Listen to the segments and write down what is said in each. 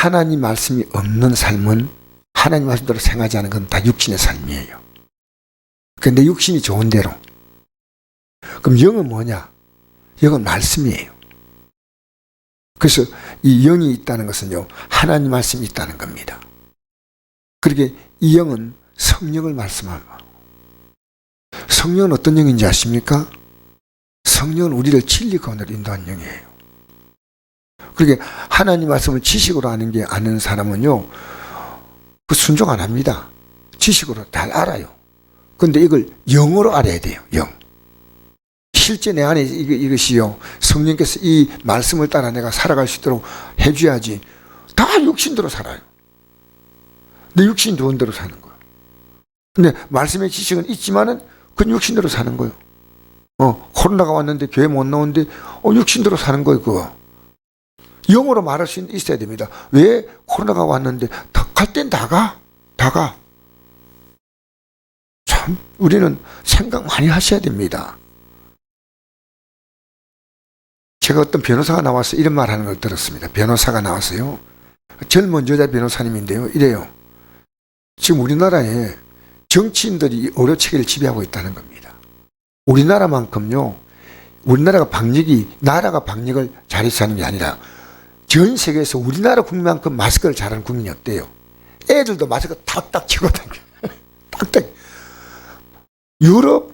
하나님 말씀이 없는 삶은 하나님 말씀대로 생각하지 않은 건 다 육신의 삶이에요. 근데 육신이 좋은 대로. 그럼 영은 뭐냐? 영은 말씀이에요. 그래서 이 영이 있다는 것은요, 하나님 말씀이 있다는 겁니다. 그렇게 이 영은 성령을 말씀하고, 성령은 어떤 영인지 아십니까? 성령은 우리를 진리 가운데로 인도하는 영이에요. 그렇게 하나님 말씀을 지식으로 아는 게 아는 사람은요, 그 순종 안 합니다. 지식으로 잘 알아요. 근데 이걸 영어로 알아야 돼요, 영. 실제 내 안에 이것이요, 성령께서 이 말씀을 따라 내가 살아갈 수 있도록 해줘야지. 다 육신대로 살아요. 내 육신 좋은 대로 사는 거예요. 근데 말씀의 지식은 있지만은 그건 육신대로 사는 거예요. 어, 코로나가 왔는데 교회 못 나오는데, 어, 육신대로 사는 거예요, 그거. 영어로 말할 수 있어야 됩니다. 왜 코로나가 왔는데 갈 땐 다 가, 다 가. 참 우리는 생각 많이 하셔야 됩니다. 제가 어떤 변호사가 나와서 이런 말 하는 걸 들었습니다. 변호사가 나왔어요. 젊은 여자 변호사님인데요. 이래요. 지금 우리나라에 정치인들이 의료 체계를 지배하고 있다는 겁니다. 우리나라만큼요. 우리나라가 방역이 나라가 방역을 잘해서 하는 게 아니라 전 세계에서 우리나라 국민만큼 마스크를 잘하는 국민이 없대요. 애들도 마스크 탁탁 치고 다녀. 탁탁. 유럽,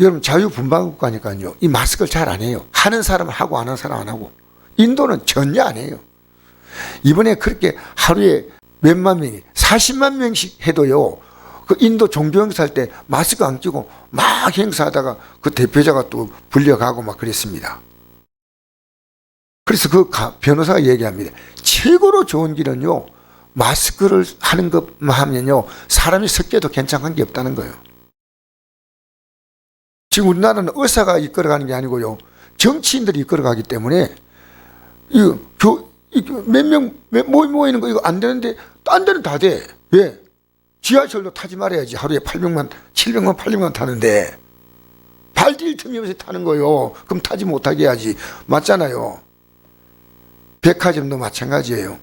여러분 자유분방국가니까요. 이 마스크를 잘 안 해요. 하는 사람은 하고 안 하는 사람 안 하고. 인도는 전혀 안 해요. 이번에 그렇게 하루에 몇만 명이, 40만 명씩 해도요. 그 인도 종교 행사할 때 마스크 안 끼고 막 행사하다가 그 대표자가 또 불려가고 막 그랬습니다. 그래서 그 가- 변호사가 얘기합니다. 최고로 좋은 길은요, 마스크를 하는 것만 하면요, 사람이 섞여도 괜찮은 게 없다는 거예요. 지금 우리나라는 의사가 이끌어가는 게 아니고요, 정치인들이 이끌어가기 때문에, 이 교, 몇 명, 모이 모이는 거 이거 안 되는데, 딴 데는 다 돼. 왜? 지하철도 타지 말아야지. 하루에 800만, 700만, 800만 타는데, 발디딜 틈이 없이 타는 거요. 그럼 타지 못하게 해야지. 맞잖아요. 백화점도 마찬가지예요.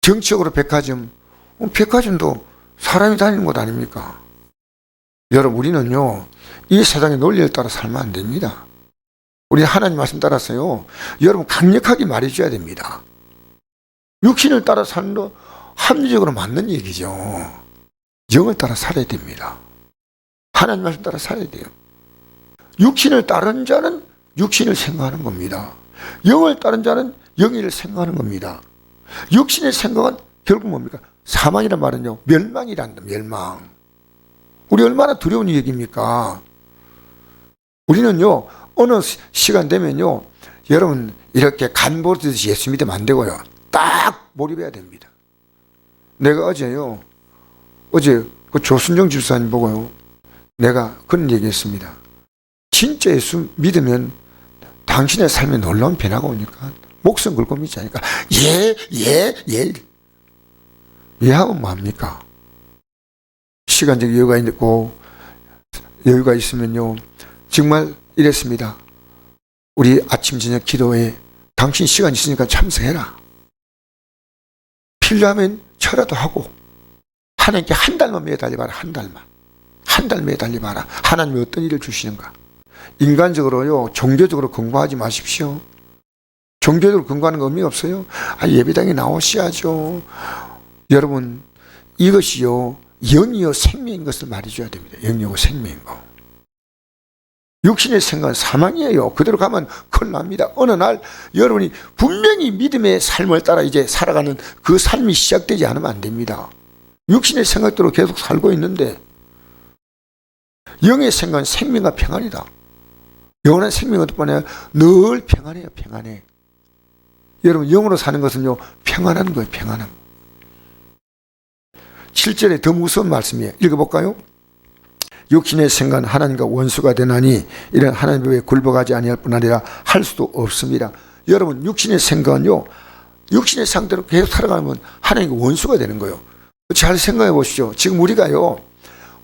정치적으로 백화점, 어, 백화점도 사람이 다니는 곳 아닙니까? 여러분, 우리는요, 이 세상의 논리를 따라 살면 안 됩니다. 우리 하나님 말씀 따라서요, 여러분 강력하게 말해줘야 됩니다. 육신을 따라 사는 거 합리적으로 맞는 얘기죠. 영을 따라 살아야 됩니다. 하나님 말씀 따라 살아야 돼요. 육신을 따른 자는 육신을 생각하는 겁니다. 영을 따른 자는 영의를 생각하는 겁니다. 육신의 생각은 결국 뭡니까? 사망이란 말은요, 멸망이란다, 멸망. 우리 얼마나 두려운 얘기입니까? 우리는요, 어느 시- 시간 되면요, 여러분, 이렇게 간 보듯이 예수 믿으면 안 되고요. 딱 몰입해야 됩니다. 내가 어제요, 어제 그 조순정 집사님 보고요, 내가 그런 얘기 했습니다. 진짜 예수 믿으면 당신의 삶에 놀라운 변화가 오니까 목숨 걸고 믿지 않으니까 예, 예, 예. 예 하면 뭐합니까? 시간적 여유가 있고 여유가 있으면요. 정말 이랬습니다. 우리 아침 저녁 기도에 당신 시간 있으니까 참석해라. 필요하면 철화도 하고 하나님께 한 달만 매달려봐라. 한 달만. 한 달 매달려봐라. 하나님이 어떤 일을 주시는가. 인간적으로요, 종교적으로 공부하지 마십시오. 종교적으로 공부하는 거 의미 없어요. 아, 예배당에 나오셔야죠. 여러분, 이것이요, 영이요, 생명인 것을 말해줘야 됩니다. 영이요, 생명인 거. 육신의 생각은 사망이에요. 그대로 가면 큰일 납니다. 어느 날 여러분이 분명히 믿음의 삶을 따라 이제 살아가는 그 삶이 시작되지 않으면 안 됩니다. 육신의 생각대로 계속 살고 있는데 영의 생각은 생명과 평안이다. 영원한 생명은 어떤 거냐? 늘 평안해요, 평안해. 여러분, 영으로 사는 것은요, 평안한 거예요, 평안함. 7절에 더 무서운 말씀이에요. 읽어볼까요? 육신의 생각은 하나님과 원수가 되나니 이런 하나님의 굴복하지 아니할 뿐 아니라 할 수도 없습니다. 여러분, 육신의 생각은요, 육신의 상태로 계속 살아가면 하나님과 원수가 되는 거예요. 잘 생각해 보시죠. 지금 우리가요,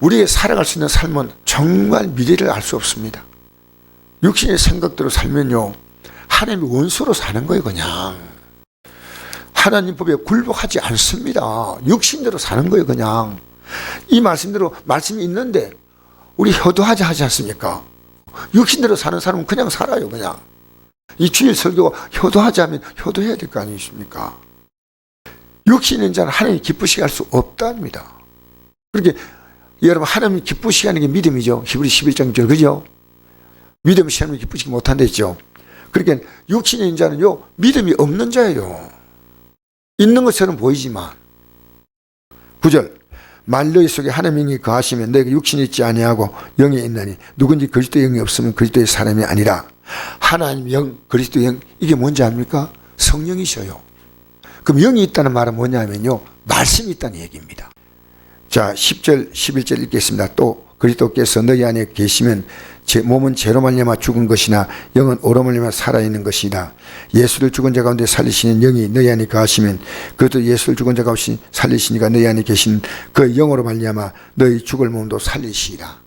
우리의 살아갈 수 있는 삶은 정말 미래를 알 수 없습니다. 육신의 생각대로 살면요, 하나님의 원수로 사는 거예요, 그냥. 하나님 법에 굴복하지 않습니다. 육신대로 사는 거예요, 그냥. 이 말씀대로 말씀이 있는데 우리 효도하지 하지 않습니까? 육신대로 사는 사람은 그냥 살아요, 그냥. 이 주일 설교가 효도하자면 효도해야 될 거 아니십니까? 육신 있는 자는 하나님 기쁘시게 할 수 없답니다. 그렇게 여러분 하나님 기쁘시게 하는 게 믿음이죠. 히브리 11장 6절 그죠? 믿음 시험을 기쁘시게 못한다 했죠. 그러니까 육신 있는 자는요 믿음이 없는 자예요. 있는 것처럼 보이지만 9절 만료의 속에 하나님이 거하시면 너에게 육신이 있지 아니하고 영이 있나니 누군지 그리스도 영이 없으면 그리스도의 사람이 아니라 하나님 영 그리스도 영 이게 뭔지 압니까? 성령이셔요. 그럼 영이 있다는 말은 뭐냐면요 말씀이 있다는 얘기입니다. 자 10절 11절 읽겠습니다. 또 그리스도께서 너희 안에 계시면 제 몸은 죄로 말미암아 죽은 것이나 영은 오로 말미암아 살아 있는 것이다. 예수를 죽은 자 가운데 살리시는 영이 너희 안에 거하시면 그것도 예수를 죽은 자 가운데 살리시니까 너희 안에 계신 그 영으로 말미암아 너희 죽을 몸도 살리시리라.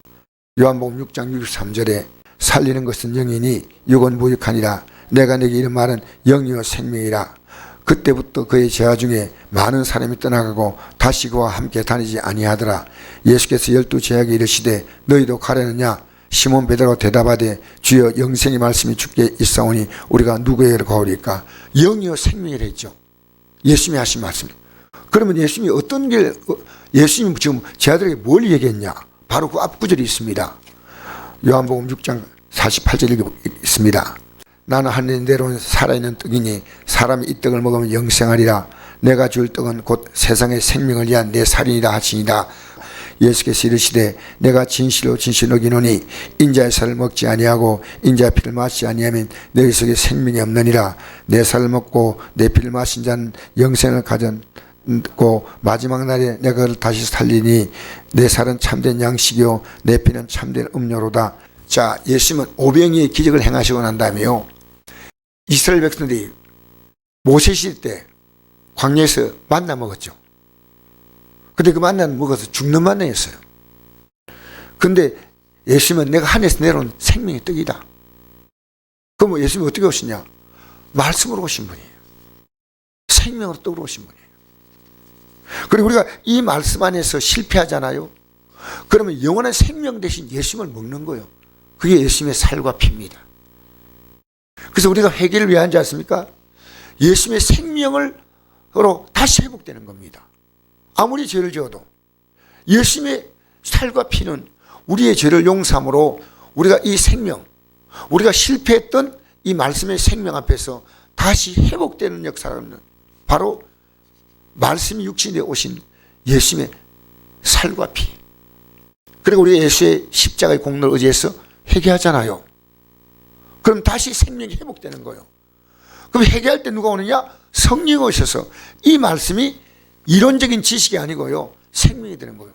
요한복음 6장 63절에 살리는 것은 영이니 육은 무익하니라. 내가 내게 이런 말은 영이요 생명이라. 그때부터 그의 제자 중에 많은 사람이 떠나가고 다시 그와 함께 다니지 아니하더라. 예수께서 열두 제자에게 이르시되 너희도 가려느냐? 시몬 베드로가 대답하되 주여 영생의 말씀이 주께 있사오니 우리가 누구에게 가오리까? 영이요 생명이라 했죠. 예수님이 하신 말씀. 그러면 예수님이 어떤 길 어, 예수님 지금 제자들에게 뭘 얘기했냐? 바로 그 앞구절이 있습니다. 요한복음 6장 48절 있습니다. 나는 하늘 내려온 살아있는 떡이니 사람이 이 떡을 먹으면 영생하리라. 내가 줄 떡은 곧 세상의 생명을 위한 내 살이니라 하시니라. 예수께서 이르시되 내가 진실로 진실로 기노니 인자의 살을 먹지 아니하고 인자의 피를 마시지 아니하면 너희 속에 생명이 없느니라. 내 살을 먹고 내 피를 마신 자는 영생을 가졌고 마지막 날에 내가 그를 다시 살리니 내 살은 참된 양식이요 내 피는 참된 음료로다. 자, 예수님은 오병이의 기적을 행하시고 난 다음에요. 이스라엘 백성들이 모세 시대 때 광야에서 만나 먹었죠. 근데 그 만나는 먹어서 죽는 만나였어요. 근데 예수님은 내가 하늘에서 내려온 생명의 떡이다. 그럼 예수님이 어떻게 오시냐? 말씀으로 오신 분이에요. 생명으로 떡으로 오신 분이에요. 그리고 우리가 이 말씀 안에서 실패하잖아요. 그러면 영원한 생명 대신 예수님을 먹는 거예요. 그게 예수님의 살과 피입니다. 그래서 우리가 회개를 왜 하지 않습니까? 예수님의 생명을로 다시 회복되는 겁니다. 아무리 죄를 지어도 예수님의 살과 피는 우리의 죄를 용삼으로 우리가 이 생명, 우리가 실패했던 이 말씀의 생명 앞에서 다시 회복되는 역사는 바로 말씀이 육신에 오신 예수님의 살과 피. 그리고 우리 예수의 십자가의 공로를 의지해서 회개하잖아요. 그럼 다시 생명이 회복되는 거예요. 그럼 회개할 때 누가 오느냐? 성령 오셔서 이 말씀이 이론적인 지식이 아니고요. 생명이 되는 거예요.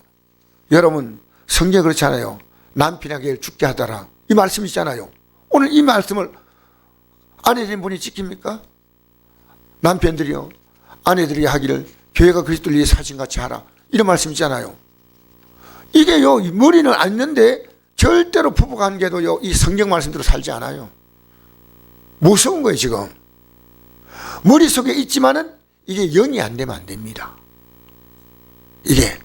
여러분, 성경 그렇잖아요. 남편에게 죽게 하더라. 이 말씀 있잖아요. 오늘 이 말씀을 아내 된 분이 지킵니까? 남편들이요. 아내들이 하기를 교회가 그리스도를 위해 사진같이 하라. 이런 말씀 있잖아요. 이게요, 머리는 안 있는데 절대로 부부 관계도요, 이 성경 말씀대로 살지 않아요. 무서운 거예요, 지금. 머릿속에 있지만은 이게 영이 안 되면 안 됩니다. 이게.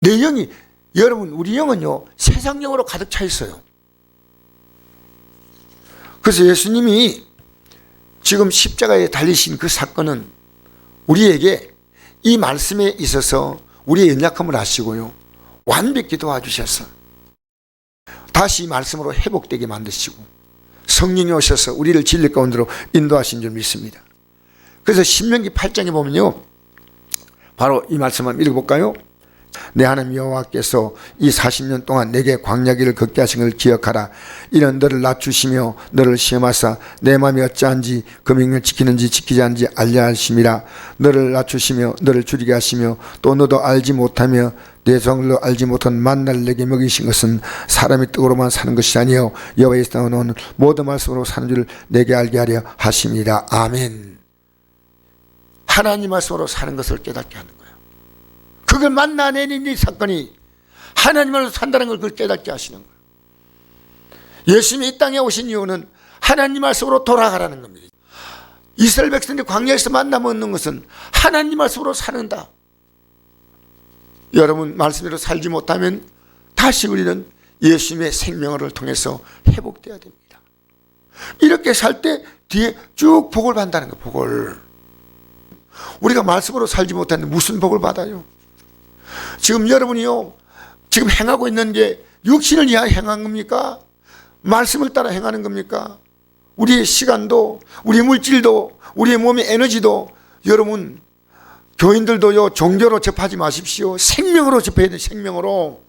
내 영이, 여러분, 우리 영은요, 세상 영으로 가득 차 있어요. 그래서 예수님이 지금 십자가에 달리신 그 사건은 우리에게 이 말씀에 있어서 우리의 연약함을 아시고요. 완벽히 도와주셔서 다시 이 말씀으로 회복되게 만드시고 성령이 오셔서 우리를 진리 가운데로 인도하신 줄 믿습니다. 그래서 신명기 8장에 보면요. 바로 이 말씀 한번 읽어볼까요? 내 하나님 여호와께서 이 40년 동안 내게 광야길을 걷게 하신 걸 기억하라. 이는 너를 낮추시며 너를 시험하사 내 마음이 어찌한지 그 명령 지키는지 지키지 않는지 알려 하심이라. 너를 낮추시며 너를 줄이게 하시며 또 너도 알지 못하며 내 성을로 알지 못한 만날 내게 먹이신 것은 사람이 떡으로만 사는 것이 아니요 여호와에서 나오는 모든 말씀으로 사는 줄 내게 알게 하려 하십니다. 아멘. 하나님 말씀으로 사는 것을 깨닫게 하는. 그걸 만나내는 이 사건이 하나님으로 산다는 걸 그걸 깨닫게 하시는 거예요. 예수님이 이 땅에 오신 이유는 하나님 말씀으로 돌아가라는 겁니다. 이스라엘 백성들이 광야에서 만나 먹는 것은 하나님 말씀으로 사는다. 여러분 말씀대로 살지 못하면 다시 우리는 예수님의 생명을 통해서 회복되어야 됩니다. 이렇게 살 때 뒤에 쭉 복을 받는다는 거 복을. 우리가 말씀으로 살지 못하는데 무슨 복을 받아요? 지금 여러분이요, 지금 행하고 있는 게 육신을 위하여 행한 겁니까? 말씀을 따라 행하는 겁니까? 우리의 시간도, 우리의 물질도, 우리의 몸의 에너지도 여러분 교인들도요 종교로 접하지 마십시오. 생명으로 접해야 돼. 생명으로.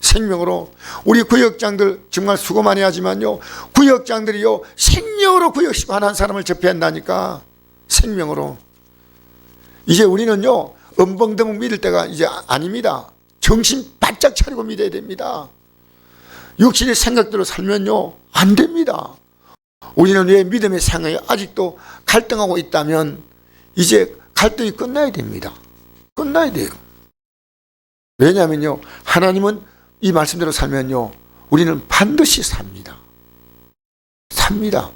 생명으로 우리 구역장들 정말 수고 많이 하지만요 구역장들이요 생명으로 구역식 하는 사람을 접해야 한다니까 생명으로 이제 우리는요 엄벙덩 믿을 때가 이제 아닙니다. 정신 바짝 차리고 믿어야 됩니다. 육신의 생각대로 살면요 안 됩니다. 우리는 왜 믿음의 생각이 아직도 갈등하고 있다면 이제 갈등이 끝나야 됩니다. 끝나야 돼요. 왜냐하면요 하나님은 이 말씀대로 살면요 우리는 반드시 삽니다. 삽니다.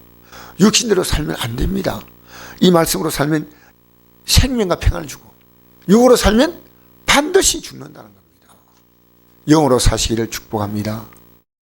육신대로 살면 안 됩니다. 이 말씀으로 살면 생명과 평안을 주고 육으로 살면 반드시 죽는다는 겁니다. 영으로 사시기를 축복합니다